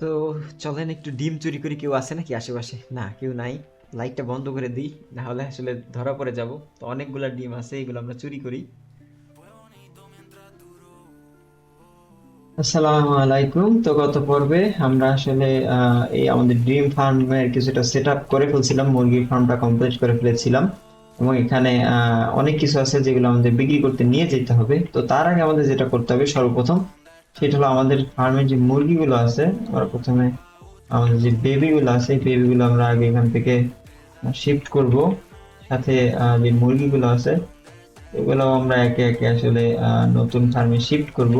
তো চলেন একটু ডিম চুরি করি, কেউ আছে নাকি আশেপাশে? না, কেউ নাই। লাইটটা বন্ধ করে দিই, না হলে আসলে ধরা পড়ে যাব। তো অনেকগুলা ডিম আছে, এগুলো আমরা চুরি করি। আসসালামু আলাইকুম। তো গত পর্বে আমরা আসলে এই আমাদের ড্রিম ফার্মের কিছুটা সেট আপ করে ফেলছিলাম, মুরগির ফার্মটা কমপ্লিট করে ফেলেছিলাম। এবং এখানে অনেক কিছু আছে যেগুলো আমাদের বিক্রি করতে নিয়ে যেতে হবে। তো তার আগে আমাদের যেটা করতে হবে, সর্বপ্রথম সেটা হলো আমাদের ফার্মের যে মুরগিগুলো আছে আমরা প্রথমে আমাদের যে বেবিগুলো আছে, এই বেবিগুলো আমরা আগে এখান থেকে শিফট করব। সাথে যে মুরগিগুলো আছে এগুলো আমরা একে একে আসলে নতুন ফার্মে শিফট করব।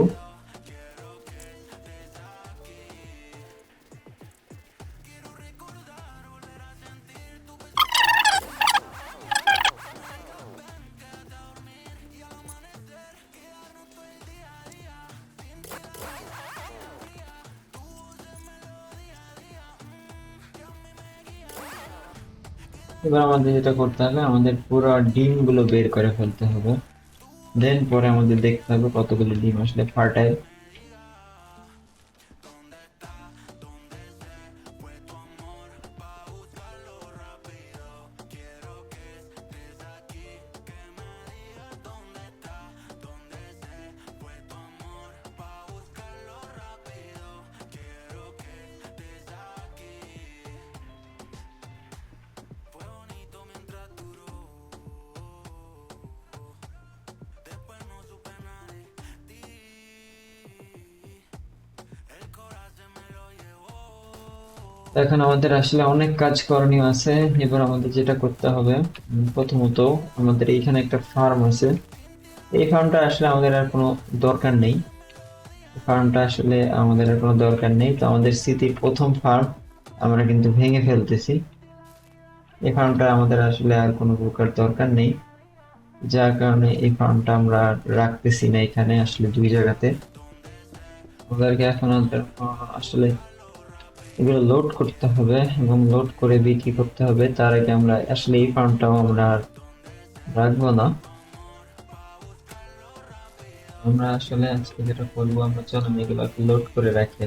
এবার আমাদের যেটা করতে হবে, আমাদের পুরো ডিমগুলো বের করে ফেলতে হবে। দেন পরে আমাদের দেখতে হবে কতগুলো ডিম আসলে ফার্টাইল এখন আমাদের আসলে অনেক কাজ করণীয় আছে। এবার আমাদের যেটা করতে হবে প্রথমত আমাদের এইখানে একটা ফার্ম আছে। এই ফার্মটা আসলে আমাদের আর কোনো দরকার নেই। ফার্মটা আসলে আমাদের আর কোনো দরকার নেই। তো আমাদের স্মৃতির প্রথম ফার্ম আমরা কিন্তু ভেঙে ফেলতেছি। এই ফার্মটা আমাদের আসলে আর কোনো প্রকার দরকার নেই। যার কারণে এই ফার্মটা আমরা রাখতেছি না এখানে আসলে দুই জায়গাতে। আমাদেরকে এখন আসলে এগুলো লোড করতে হবে এবং লোড করে বিক্রি করতে হবে। তার আগে আমরা আসলে এই ফার্মটাও আমরা রাখব না। আমরা আসলে আজকে যেটা করব, আমরা চলো এগুলো লোড করে রাখি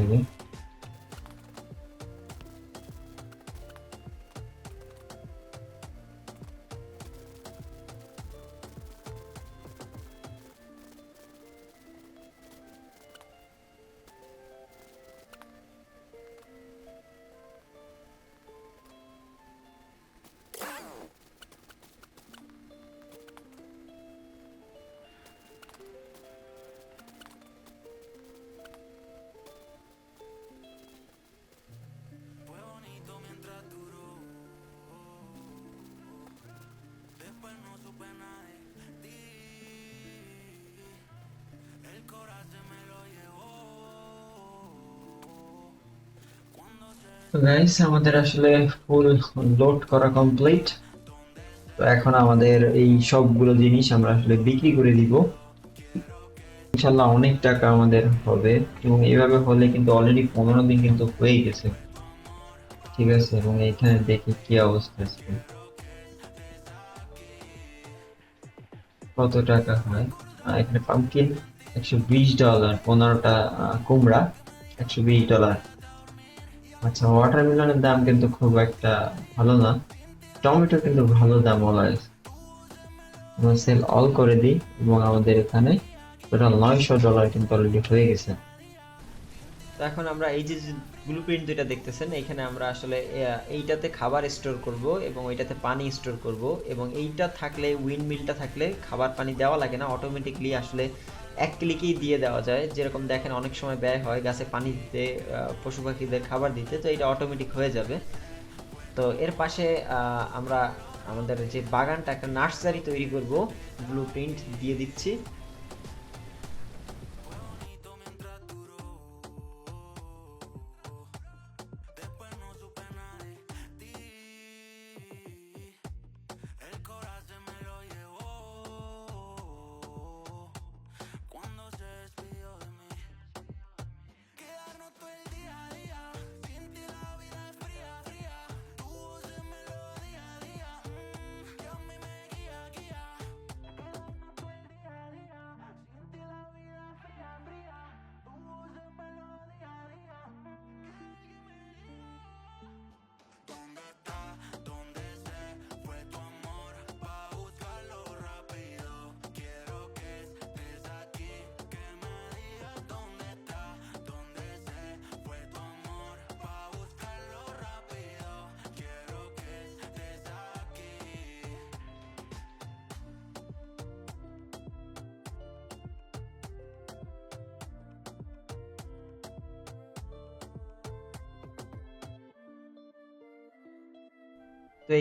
গাইস আমাদের আসলে ফুল লোড করা কমপ্লিট তো এখন আমাদের এই সবগুলো জিনিস আমরা আসলে বিক্রি করে দিব। ইনশাল্লাহ অনেক টাকা আমাদের হবে এবং এইভাবে হলে কিন্তু অলরেডি পনেরো দিন কিন্তু হয়ে গেছে। ঠিক আছে, এবং এখানে দেখি কি অবস্থা আছে। কত টাকা হয়? এখানে পাম্পকিন একশো বিশ ডলার পনেরোটা কুমড়া একশো বিশ ডলার আচ্ছা ওয়াটারমেলনের দাম কিন্তু খুব একটা ভালো না। টমেটো কিন্তু ভালো দাম বলা আমরা সেল অল করে দিই এবং আমাদের এখানে টোটাল নয়শো ডলার কিন্তু অলরেডি হয়ে গেছে। তো এখন আমরা এই যে ব্লু প্রিন্ট যেটা দেখতেছেন, এখানে আমরা আসলে এইটাতে খাবার স্টোর করব এবং ওইটাতে পানি স্টোর করব এবং এইটা থাকলে উইন্ড মিলটা থাকলে খাবার পানি দেওয়া লাগে না। অটোমেটিকলি আসলে এক ক্লিকেই দিয়ে দেওয়া যায়। যেরকম দেখেন অনেক সময় ব্যয় হয় গাছে পানি দিতে পশু পাখিদের খাবার দিতে, তো এটা অটোমেটিক হয়ে যাবে। তো এর পাশে আমরা আমাদের যে বাগানটা, একটা নার্সারি তৈরি করব। ব্লু প্রিন্ট দিয়ে দিচ্ছি।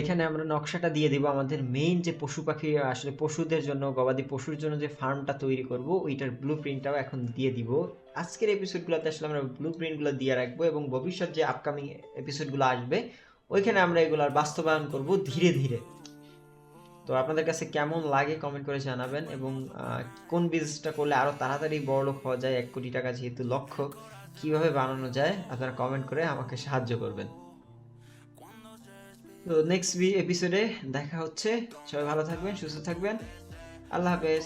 এখানে আমরা নকশাটা দিয়ে দিব। আমাদের মেইন যে পশু পাখি, আসলে পশুদের জন্য, গবাদি পশুর জন্য যে ফার্মটা তৈরি করব, ওইটার ব্লু প্রিন্টটাও এখন দিয়ে দিব। আজকের এপিসোডগুলোতে আসলে আমরা ব্লু প্রিন্টগুলো দিয়ে রাখব এবং ভবিষ্যৎ যে আপকামিং এপিসোডগুলো আসবে, ওইখানে আমরা এগুলার বাস্তবায়ন করব ধীরে ধীরে। তো আপনাদের কাছে কেমন লাগে কমেন্ট করে জানাবেন এবং কোন বিজনেসটা করলে আরও তাড়াতাড়ি বড় লোক হওয়া যায়? এক কোটি টাকা যেহেতু লক্ষ্য, কীভাবে বানানো যায়? আপনারা কমেন্ট করে আমাকে সাহায্য করবেন। তো নেক্সট এপিসোডে দেখা হচ্ছে। সবাই ভালো থাকবেন সুস্থ থাকবেন। আল্লাহ হাফেজ।